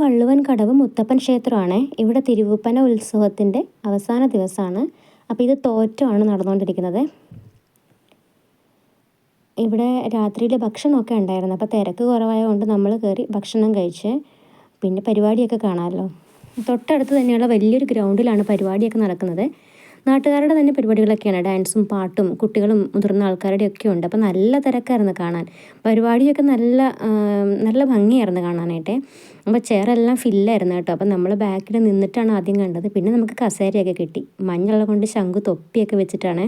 വള്ളുവൻ കടവ് മുത്തപ്പൻ ക്ഷേത്രമാണ്. ഇവിടെ തിരുവുപ്പന ഉത്സവത്തിന്റെ അവസാന ദിവസമാണ്. അപ്പോൾ ഇത് തോറ്റമാണ് നടന്നുകൊണ്ടിരിക്കുന്നത്. ഇവിടെ രാത്രിയിൽ ഭക്ഷണമൊക്കെ ഉണ്ടായിരുന്നു. അപ്പോൾ തിരക്ക് കുറവായതുകൊണ്ട് നമ്മൾ കയറി ഭക്ഷണം കഴിച്ച് പിന്നെ പരിപാടിയൊക്കെ കാണാമല്ലോ. തൊട്ടടുത്ത് തന്നെയുള്ള വലിയൊരു ഗ്രൗണ്ടിലാണ് പരിപാടിയൊക്കെ നടക്കുന്നത്. നാട്ടുകാരുടെ തന്നെ പരിപാടികളൊക്കെയാണ്. ഡാൻസും പാട്ടും കുട്ടികളും മുതിർന്ന ആൾക്കാരുടെ ഒക്കെ ഉണ്ട്. അപ്പോൾ നല്ല തിരക്കായിരുന്നു കാണാൻ. പരിപാടിയൊക്കെ നല്ല നല്ല ഭംഗിയായിരുന്നു കാണാനായിട്ട്. അപ്പോൾ ചെയറെല്ലാം ഫില്ലായിരുന്നു കേട്ടോ. അപ്പോൾ നമ്മൾ ബാക്കിൽ നിന്നിട്ടാണ് ആദ്യം കണ്ടത്. പിന്നെ നമുക്ക് കസേരയൊക്കെ കിട്ടി. മഞ്ഞുള്ള കൊണ്ട് ശംഖു തൊപ്പിയൊക്കെ വെച്ചിട്ടാണ്.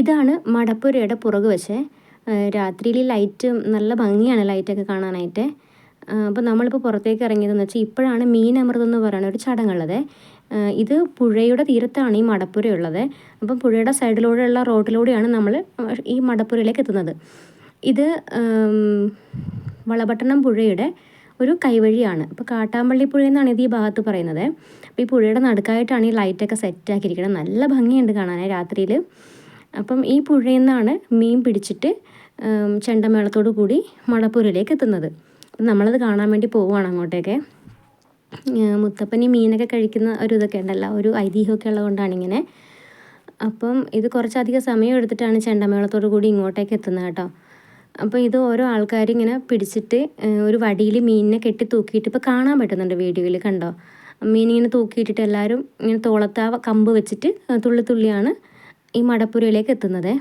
ഇതാണ് മടപ്പുരയുടെ പുറക് വശേ. രാത്രിയിൽ ലൈറ്റ് നല്ല ഭംഗിയാണ് ലൈറ്റൊക്കെ കാണാനായിട്ട്. അപ്പോൾ നമ്മളിപ്പോൾ പുറത്തേക്ക് ഇറങ്ങിയതെന്ന് വെച്ചാൽ ഇപ്പോഴാണ് മീനമൃതം എന്ന് പറയുന്ന ഒരു ചടങ്ങുള്ളത്. ഇത് പുഴയുടെ തീരത്താണ് ഈ മടപ്പുര ഉള്ളത് അപ്പം പുഴയുടെ സൈഡിലൂടെയുള്ള റോഡിലൂടെയാണ് നമ്മൾ ഈ മടപ്പുരയിലേക്ക് എത്തുന്നത്. ഇത് വളപട്ടണം പുഴയുടെ ഒരു കൈവഴിയാണ്. അപ്പോൾ കാട്ടാമ്പള്ളി പുഴ എന്നാണ് ഇത് ഈ ഭാഗത്ത് പറയുന്നത്. അപ്പോൾ ഈ പുഴയുടെ നടുക്കായിട്ടാണ് ഈ ലൈറ്റൊക്കെ സെറ്റ് ആക്കിയിരിക്കുന്നത് നല്ല ഭംഗിയുണ്ട് കാണാൻ രാത്രിയിൽ അപ്പം ഈ പുഴയിൽ നിന്നാണ് മീൻ പിടിച്ചിട്ട് ചെണ്ടമേളത്തോടു കൂടി മടപ്പൂരിലേക്ക് എത്തുന്നത്. നമ്മളത് കാണാൻ വേണ്ടി പോവുകയാണ് അങ്ങോട്ടേക്ക്. മുത്തപ്പനി മീനൊക്കെ കഴിക്കുന്ന ഒരു ഇതൊക്കെ ഉണ്ടല്ലോ ഒരു ഐതിഹ്യമൊക്കെ ഉള്ളതുകൊണ്ടാണ് ഇങ്ങനെ. അപ്പം ഇത് കുറച്ചധികം സമയം എടുത്തിട്ടാണ് ചെണ്ടമേളത്തോടു കൂടി ഇങ്ങോട്ടേക്ക് എത്തുന്നത് കേട്ടോ. അപ്പോൾ ഇത് ഓരോ ആൾക്കാരിങ്ങനെ പിടിച്ചിട്ട് ഒരു വടിയിൽ മീനിനെ കെട്ടി തൂക്കിയിട്ട് ഇപ്പോൾ കാണാൻ പറ്റുന്നുണ്ട് വീഡിയോയിൽ കണ്ടോ. മീനിങ്ങനെ തൂക്കിയിട്ടിട്ട് എല്ലാവരും ഇങ്ങനെ തോളത്താവ കമ്പ് വെച്ചിട്ട് തുള്ളി തുള്ളിയാണ് ഈ മടപ്പുരയിലേക്ക് എത്തുന്നത്.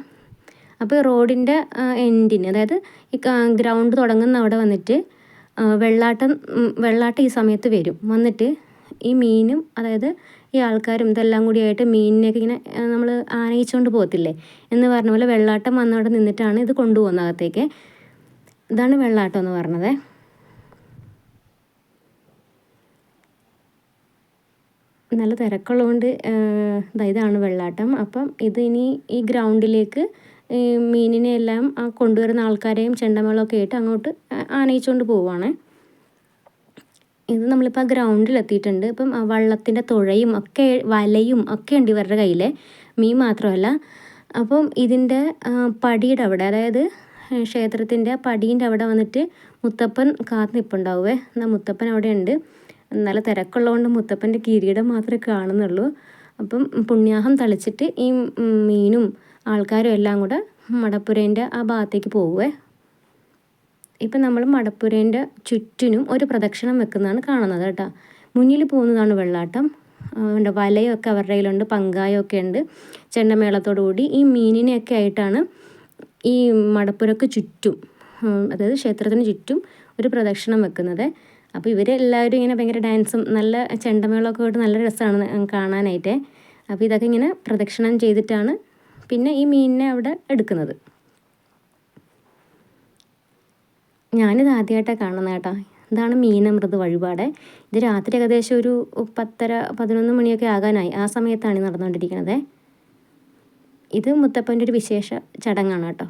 അപ്പോൾ റോഡിന്റെ എൻഡിന് അതായത് ഈ ഗ്രൗണ്ട് തുടങ്ങുന്ന അവിടെ വന്നിട്ട് വെള്ളാട്ടം വെള്ളാട്ടം ഈ സമയത്ത് വരും. വന്നിട്ട് ഈ മീനും അതായത് ഈ ആൾക്കാരും ഇതെല്ലാം കൂടിയായിട്ട് മീനിനെയൊക്കെ ഇങ്ങനെ നമ്മൾ ആനയിച്ചുകൊണ്ട് പോകത്തില്ലേ? എന്ന് പറഞ്ഞ പോലെ വെള്ളാട്ടം വന്നവിടെ നിന്നിട്ടാണ് ഇത് കൊണ്ടുപോകുന്നത് അകത്തേക്ക്. ഇതാണ് വെള്ളാട്ടം എന്ന് പറഞ്ഞത്. നല്ല തിരക്കുള്ളതുകൊണ്ട് ഇതാണ് വെള്ളാട്ടം. അപ്പം ഇത് ഇനി ഈ ഗ്രൗണ്ടിലേക്ക് മീനിനെ എല്ലാം കൊണ്ടുവരുന്ന ആൾക്കാരെയും ചെണ്ടമേളമൊക്കെ ആയിട്ട് അങ്ങോട്ട് ആനയിച്ചുകൊണ്ട് പോവുകയാണ് ഇത് നമ്മളിപ്പോൾ ആ ഗ്രൗണ്ടിൽ എത്തിയിട്ടുണ്ട് ഇപ്പം വള്ളത്തിന്റെ തുഴയും ഒക്കെ വലയും ഒക്കെ ഉണ്ട് ഇവരുടെ കയ്യിൽ മീൻ മാത്രമല്ല. അപ്പം ഇതിന്റെ പടിയുടെ അവിടെ അതായത് ക്ഷേത്രത്തിന്റെ പടീന്റെ അവിടെ വന്നിട്ട് മുത്തപ്പൻ കാത്ത് നിൽപ്പുണ്ടാവുമേ എന്നാൽ മുത്തപ്പൻ അവിടെ ഉണ്ട്. നല്ല തിരക്കുള്ളതുകൊണ്ട് മുത്തപ്പന്റെ കിരീടം മാത്രമേ കാണുന്നുള്ളൂ. അപ്പം പുണ്യാഹം തളിച്ചിട്ട് ഈ മീനും ആൾക്കാരും എല്ലാം കൂടെ മടപ്പുരേന്റെ ആ ഭാഗത്തേക്ക് പോവുമേ ഇപ്പം നമ്മൾ മടപ്പുരേന്റെ ചുറ്റിനും ഒരു പ്രദക്ഷിണം വെക്കുന്നതാണ് കാണുന്നത് കേട്ടോ. മുന്നിൽ പോകുന്നതാണ് വെള്ളാട്ടം. ഉണ്ട് വലയൊക്കെ അവരുടെ കയ്യിലുണ്ട് പങ്കായൊക്കെ ഉണ്ട്. ചെണ്ടമേളത്തോടു കൂടി ഈ മീനിനെയൊക്കെ ആയിട്ടാണ് ഈ മടപ്പുരക്ക് ചുറ്റും അതായത് ക്ഷേത്രത്തിന് ചുറ്റും ഒരു പ്രദക്ഷിണം വെക്കുന്നത്. അപ്പോൾ ഇവരെല്ലാവരും ഇങ്ങനെ ഭയങ്കര ഡാൻസും നല്ല ചെണ്ടമേളമൊക്കെ ആയിട്ട് നല്ല രസമാണ് കാണാനായിട്ട്. അപ്പോൾ ഇതൊക്കെ ഇങ്ങനെ പ്രദക്ഷിണം ചെയ്തിട്ടാണ് പിന്നെ ഈ മീനിനെ അവിടെ എടുക്കുന്നത്. ഞാനിത് ആദ്യമായിട്ടാണ് കാണുന്നത് കേട്ടോ. ഇതാണ് മീനമൃത് വഴിപാട്. ഇത് രാത്രി ഏകദേശം ഒരു പത്തര പതിനൊന്ന് മണിയൊക്കെ ആകാനായി. ആ സമയത്താണ് നടന്നുകൊണ്ടിരിക്കുന്നത്. ഇത് മുത്തപ്പന്റെ ഒരു വിശേഷ ചടങ്ങാണ് കേട്ടോ.